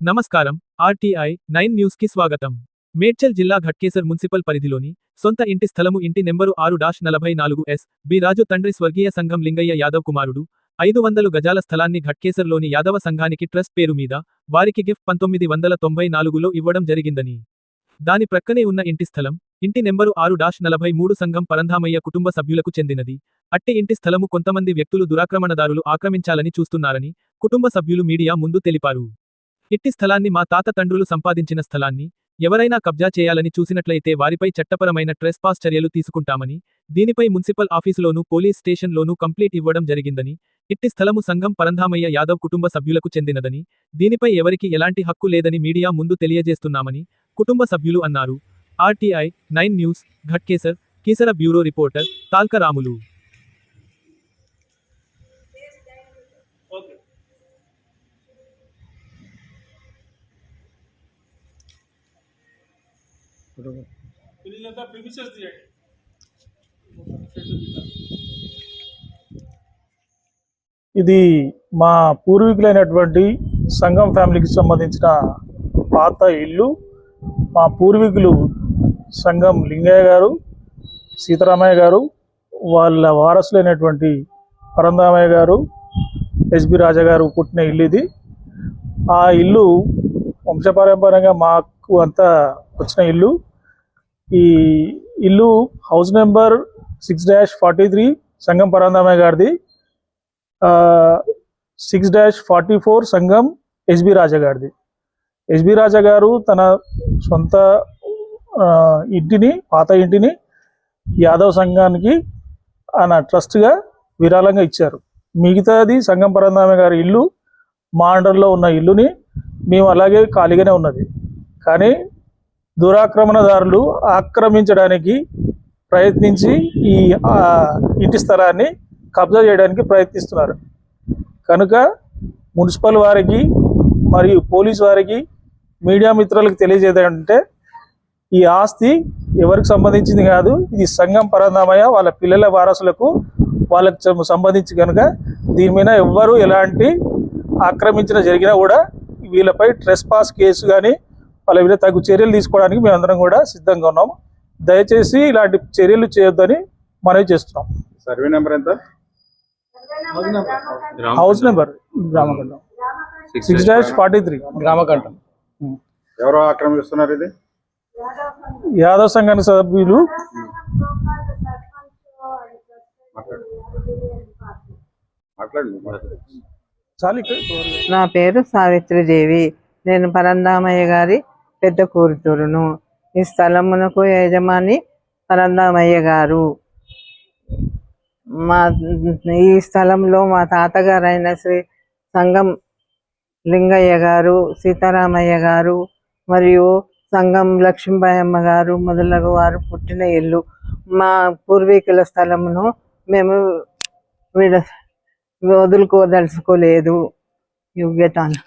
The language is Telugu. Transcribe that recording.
నమస్కారం ఆర్టీఐ నైన్ న్యూస్కి స్వాగతం. మేడ్చల్ జిల్లా ఘట్కేసర్ మున్సిపల్ పరిధిలోని సొంత ఇంటి స్థలము ఇంటి నెంబరు ఆరు డాష్ నలభై నాలుగు ఎస్ బి రాజు తండ్రి స్వర్గీయ సంఘం లింగయ్య యాదవ్ కుమారుడు ఐదు వందలు గజాల స్థలాన్ని ఘట్కేసర్లోని యాదవ సంఘానికి ట్రస్ట్ పేరు మీద వారికి గిఫ్ట్ పంతొమ్మిది వందల తొంభై నాలుగులో ఇవ్వడం జరిగిందని. దాని ప్రక్కనే ఉన్న ఇంటి స్థలం ఇంటి నెంబరు ఆరు డాష్ నలభై మూడు సంఘం పరంధామయ్య కుటుంబ సభ్యులకు చెందినది. అట్టి ఇంటి స్థలము కొంతమంది వ్యక్తులు దురాక్రమణదారులు ఆక్రమించాలని చూస్తున్నారని కుటుంబ సభ్యులు మీడియా ముందు తెలిపారు. ఇట్టి స్థలాన్ని మా తాత తండ్రులు సంపాదించిన స్థలాన్ని ఎవరైనా కబ్జా చేయాలని చూసినట్లయితే వారిపై చట్టపరమైన ట్రెస్ పాస్ చర్యలు తీసుకుంటామని దీనిపై మున్సిపల్ ఆఫీసులోనూ పోలీస్ స్టేషన్లోనూ కంప్లీట్ ఇవ్వడం జరిగిందని ఇట్టి స్థలము సంఘం పరంధామయ్య యాదవ్ కుటుంబ సభ్యులకు చెందినదని దీనిపై ఎవరికి ఎలాంటి హక్కు లేదని మీడియా ముందు తెలియజేస్తున్నామని కుటుంబ సభ్యులు అన్నారు. RTI nine news Ghatkesar Keesara bureau reporter Talkaramulu. Premises తీయండి. ఇది మా పూర్వీకులైనటువంటి సంఘం ఫ్యామిలీకి సంబంధించిన పాత ఇల్లు. మా పూర్వీకులు సంఘం లింగయ్య గారు సీతారామయ్య గారు వాళ్ళ వారసులైనటువంటి పరందామయ్య గారు ఎస్బి రాజా గారు పుట్టిన ఇల్లు ఇది. ఆ ఇల్లు వంశపారంపర్యంగా మాకు అంతా వచ్చిన ఇల్లు. ఈ ఇల్లు house number six dash forty three సంఘం పరాందామయ్య గారిది. సిక్స్ డాష్ ఫార్టీ ఫోర్ సంఘం ఎస్బి రాజా గారిది. ఎస్బి రాజా గారు తన సొంత ఇంటిని పాత ఇంటిని యాదవ్ సంఘానికి ఆయన ట్రస్ట్గా విరాళంగా ఇచ్చారు. మిగతాది సంఘం పరంధామ గారి ఇల్లు మా అండర్లో ఉన్న ఇల్లుని మేము అలాగే ఖాళీగానే ఉన్నది. కానీ దురాక్రమణదారులు ఆక్రమించడానికి ప్రయత్నించి ఈ ఇంటి స్థలాన్ని కబ్జా చేయడానికి ప్రయత్నిస్తున్నారు. కనుక మున్సిపల్ వారికి మరియు పోలీస్ వారికి మీడియా మిత్రులకు తెలియజేదంటే ఈ ఆస్తి ఎవరికి సంబంధించింది కాదు ఇది సంఘం పరంధామయ్య వాళ్ళ పిల్లల వారసులకు వాళ్ళకి సంబంధించి కనుక దీని మీద ఎవ్వరూ ఎలాంటి ఆక్రమించిన జరిగినా కూడా వీళ్ళపై ట్రెస్ పాస్ కేసు కానీ వాళ్ళ మీద తగు చర్యలు తీసుకోవడానికి మేమందరం కూడా సిద్ధంగా ఉన్నాం దయచేసి ఇలాంటి చర్యలు చేయొద్దని మనవి చేస్తున్నాం. సర్వే నెంబర్ ఎంత? హౌస్ నెంబర్ గ్రామకంఠం సిక్స్ డాష్ ఫార్టీ త్రీ గ్రామకంఠం ఎవరో ఆక్రమిస్తున్నారు ఇది? యాదవ్ సంఘానికి సభ్యులు నా పేరు సావిత్రిదేవి. నేను పరందామయ్య గారి పెద్ద కూతురును. ఈ స్థలమునకు యజమాని పరందామయ్య గారు. మా ఈ స్థలంలో మా తాతగారైన శ్రీ సంగం లింగయ్య గారు సీతారామయ్య గారు మరియు సంగం లక్ష్మీబాయమ్మ గారు మొదలగు వారు పుట్టిన ఇల్లు. మా పూర్వీకుల స్థలమును మేము విడ వదులుకోదలుచుకోలేదు. యోగ్యతను